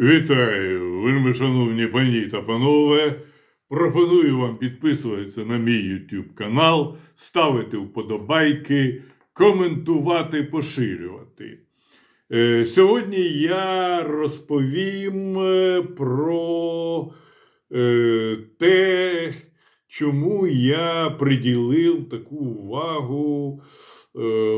Вітаю, вельми шановні пані та панове. Пропоную вам підписуватися на мій YouTube канал, ставити вподобайки, коментувати, поширювати. Е, Сьогодні я розповім е, про е, те, чому я приділив таку увагу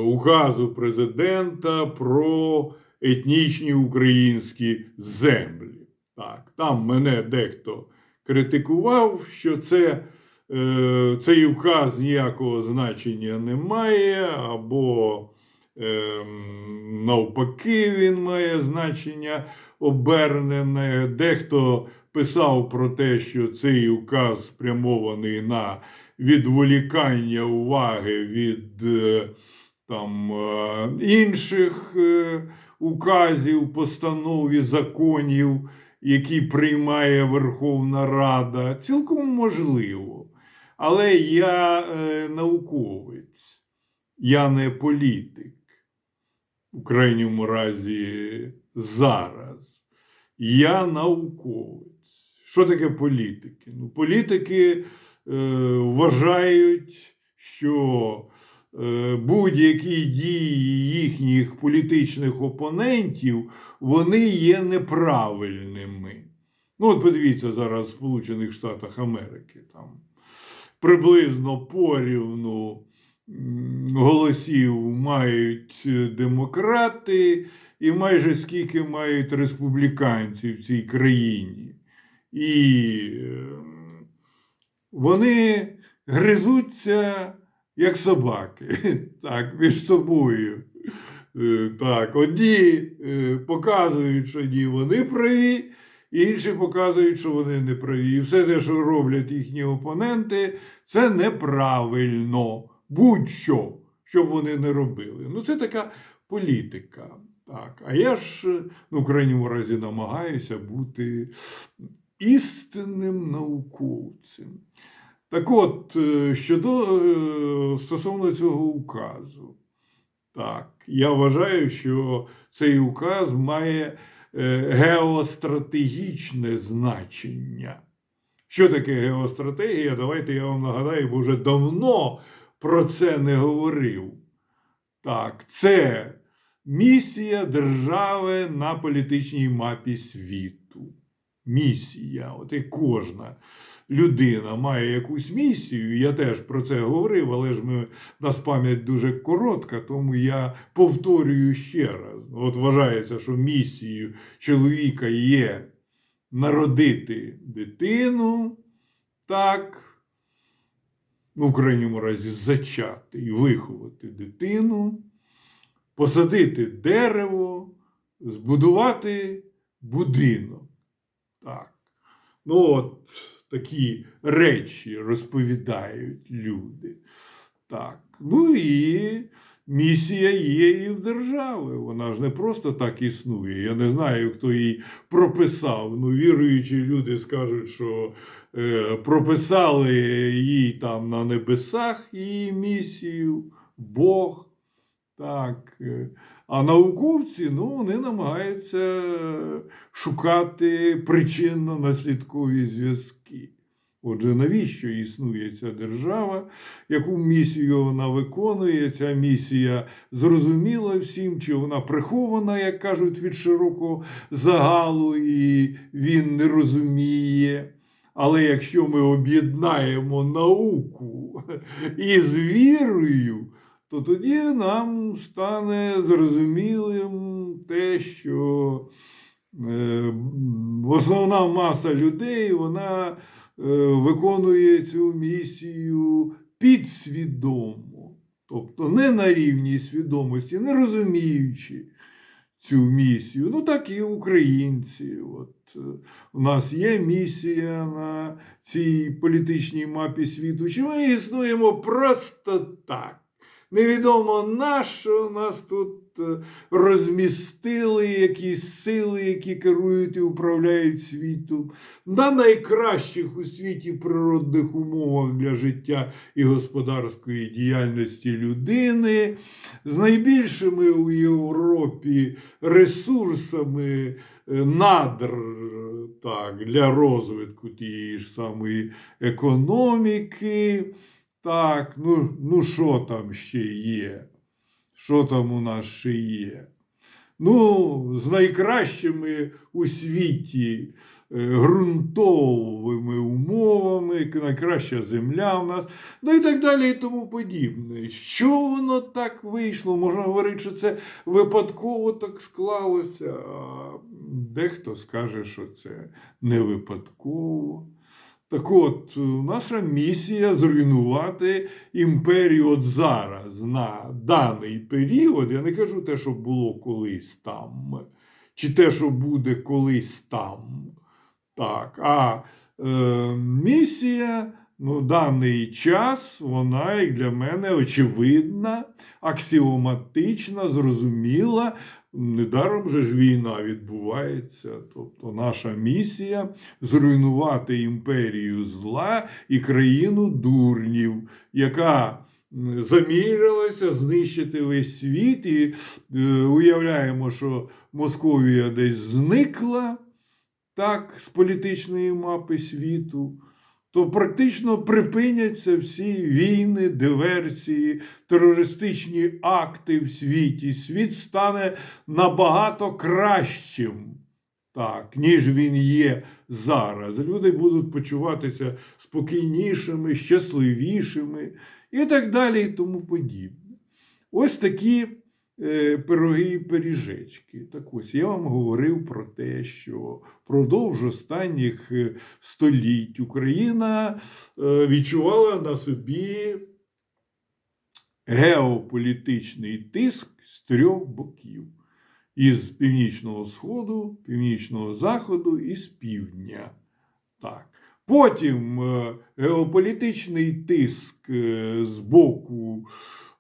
указу президента про етнічні українські землі. Так, там мене дехто критикував, що це, е, цей указ ніякого значення не має, або ем, навпаки, він має значення обернене. Дехто писав про те, що цей указ спрямований на відволікання уваги від е, там, е, інших е, указів, постанов і законів, які приймає Верховна Рада. Цілком можливо. Але я е, науковець, я не політик. У крайньому разі зараз. Я науковець. Що таке політики? Ну, політики е, вважають, що будь-які дії їхніх політичних опонентів вони є неправильними. Ну, от подивіться зараз в Сполучених Штатах Америки. Там приблизно порівну голосів мають демократи, і майже скільки мають республіканці в цій країні. І е, вони гризуться, як собаки, так, між собою. Е, Так, одні е, показують, що ні, вони праві, інші показують, що вони не праві. І все те, що роблять їхні опоненти, це неправильно. Будь-що, що б вони не робили. Ну, це така політика. Так. А я ж, е, ну, в крайньому разі, намагаюся бути істинним науковцем. Так от, е, щодо е, стосовно цього указу, так, я вважаю, що цей указ має е, геостратегічне значення. Що таке геостратегія? Давайте я вам нагадаю, бо вже давно про це не говорив. Так, це місія держави на політичній мапі світу. Місія, от і кожна людина має якусь місію. Я теж про це говорив, але ж ми, нас пам'ять дуже коротка, тому я повторюю ще раз. От вважається, що місією чоловіка є народити дитину, так, ну, в крайньому разі, зачати і виховати дитину, посадити дерево, збудувати будинок. Так. Ну, от такі речі розповідають люди. Так. Ну і місія є і в держави. Вона ж не просто так існує. Я не знаю, хто її прописав. Ну, віруючі люди скажуть, що е, прописали їй там на небесах її місію, Бог. Так. А науковці ну, вони намагаються шукати причинно-наслідкові зв'язки. Отже, навіщо існує ця держава, яку місію вона виконує? Ця місія зрозуміла всім, чи вона прихована, як кажуть, від широкого загалу, і він не розуміє. Але якщо ми об'єднаємо науку із вірою, то тоді нам стане зрозумілим те, що е, основна маса людей вона е, виконує цю місію підсвідомо, тобто не на рівні свідомості, не розуміючи цю місію. Ну так і українці. От, е, у нас є місія на цій політичній мапі світу, чи ми існуємо просто так. Невідомо на що нас тут е, розмістили якісь сили, які керують і управляють світом, на найкращих у світі природних умовах для життя і господарської діяльності людини, з найбільшими у Європі ресурсами е, надр так, для розвитку тієї ж самої економіки. Так, ну, ну що там ще є? Що там у нас ще є? Ну, з найкращими у світі е, ґрунтовими умовами, найкраща земля у нас, ну і так далі, і тому подібне. Що воно так вийшло? Можна говорити, що це випадково так склалося. А дехто скаже, що це не випадково. Так от, е, наша місія зруйнувати імперію от зараз на даний період. Я не кажу те, що було колись там, чи те, що буде колись там. Так, а е, місія ну, даний час, вона, як для мене, очевидна, аксіоматична, зрозуміла. Недаром же ж війна відбувається. Тобто наша місія зруйнувати імперію зла і країну дурнів, яка замірилася знищити весь світ. І е, уявляємо, що Московія десь зникла так, з політичної мапи світу. То практично припиняться всі війни, диверсії, терористичні акти в світі. Світ стане набагато кращим, так, ніж він є зараз. Люди будуть почуватися спокійнішими, щасливішими і так далі, і тому подібне. Ось такі пироги і пиріжечки. Так ось я вам говорив про те, що впродовж останніх е, століть Україна е, відчувала на собі геополітичний тиск з трьох боків. Із північного сходу, північного заходу і з півдня. Так. Потім е, геополітичний тиск е, з боку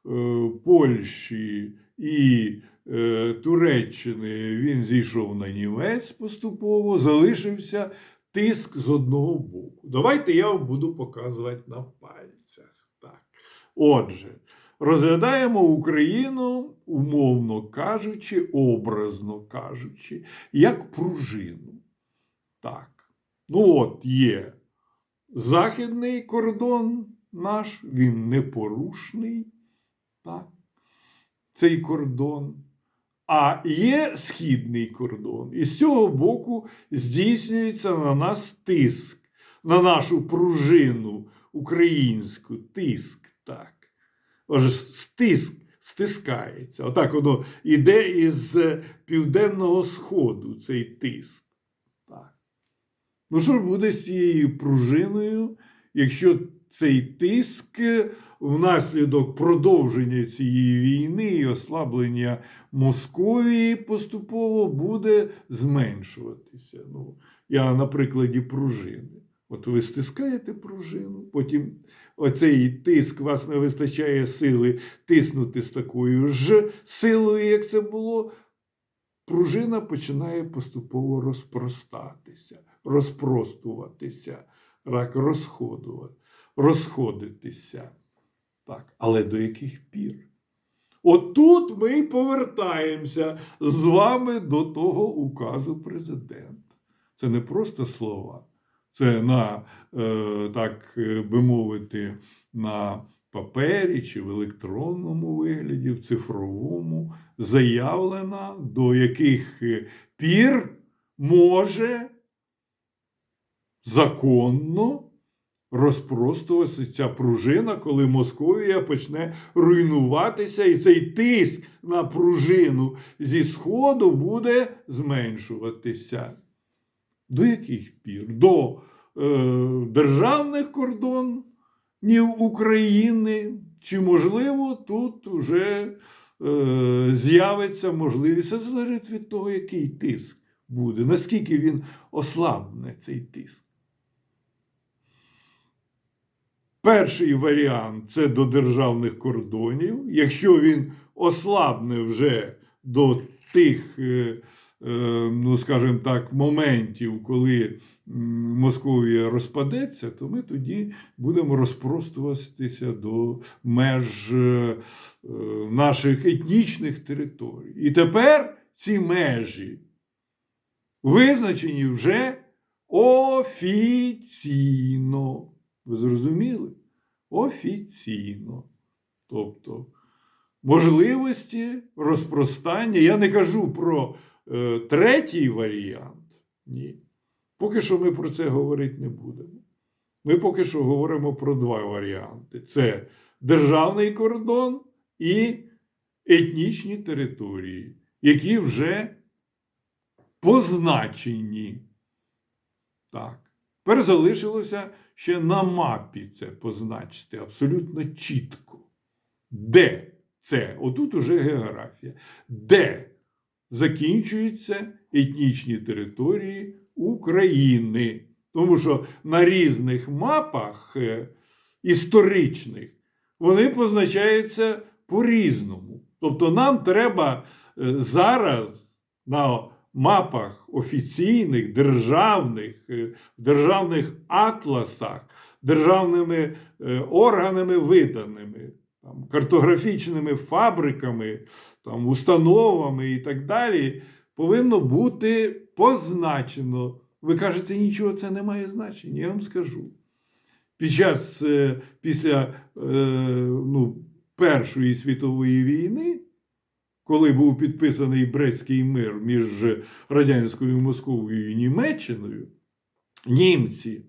е, Польщі і е, Туреччини він зійшов на німець поступово, залишився тиск з одного боку. Давайте я вам буду показувати на пальцях. Так. Отже, розглядаємо Україну, умовно кажучи, образно кажучи, як пружину. Так. Ну от є західний кордон наш, він непорушний. Так цей кордон. А є східний кордон, і з цього боку здійснюється на нас тиск, на нашу пружину українську тиск. так. Отже, стиск, стискається. Отак воно іде із південного сходу цей тиск. Так. Ну, що ж буде з цією пружиною, якщо цей тиск внаслідок продовження цієї війни і ослаблення Московії поступово буде зменшуватися. Ну, я на прикладі пружини. От ви стискаєте пружину, потім оцей тиск вас не вистачає сили тиснути з такою ж силою, як це було. Пружина починає поступово розпростатися, розпростуватися, рак розходувати, розходитися. Так, але до яких пір? Отут ми повертаємося з вами до того указу президента. Це не просто слова, це на, е, так би мовити, на папері чи в електронному вигляді, в цифровому, заявлена, до яких пір може законно розпростуватися ця пружина, коли Московія почне руйнуватися, і цей тиск на пружину зі Сходу буде зменшуватися. До яких пір? До е, державних кордонів України, чи, можливо, тут вже е, з'явиться можливість Це залежить від того, який тиск буде, наскільки він ослабне цей тиск. Перший варіант це до державних кордонів. Якщо він ослабне вже до тих, е, е, ну скажімо так, моментів, коли Московія розпадеться, то ми тоді будемо розпростуватися до меж е, наших етнічних територій. І тепер ці межі визначені вже офіційно. Ви зрозуміли? Офіційно. Тобто можливості розпростання. Я не кажу про е, третій варіант. Ні. Поки що ми про це говорити не будемо. Ми поки що говоримо про два варіанти: це державний кордон і етнічні території, які вже позначені. Так. Тепер залишилося ще на мапі це позначити абсолютно чітко. Де це? Отут уже географія. Де закінчуються етнічні території України? Тому що на різних мапах е, історичних вони позначаються по-різному. Тобто нам треба е, зараз на мапах офіційних, державних, е, державних атласах, державними е, органами виданими, там, картографічними фабриками, там, установами і так далі, повинно бути позначено. Ви кажете, нічого це не має значення, я вам скажу. Під час е, після ну, Першої світової війни, коли був підписаний Брестський мир між радянською Московією і Німеччиною, німці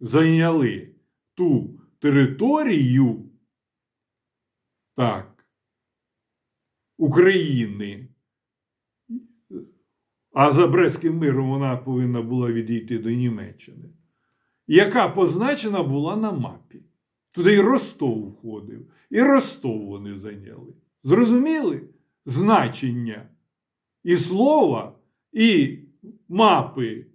зайняли ту територію так, України. А за Брестським миром вона повинна була відійти до Німеччини, яка позначена була на мапі. Туди і Ростов входив, і Ростов вони зайняли. Зрозуміли значення і слова, і мапи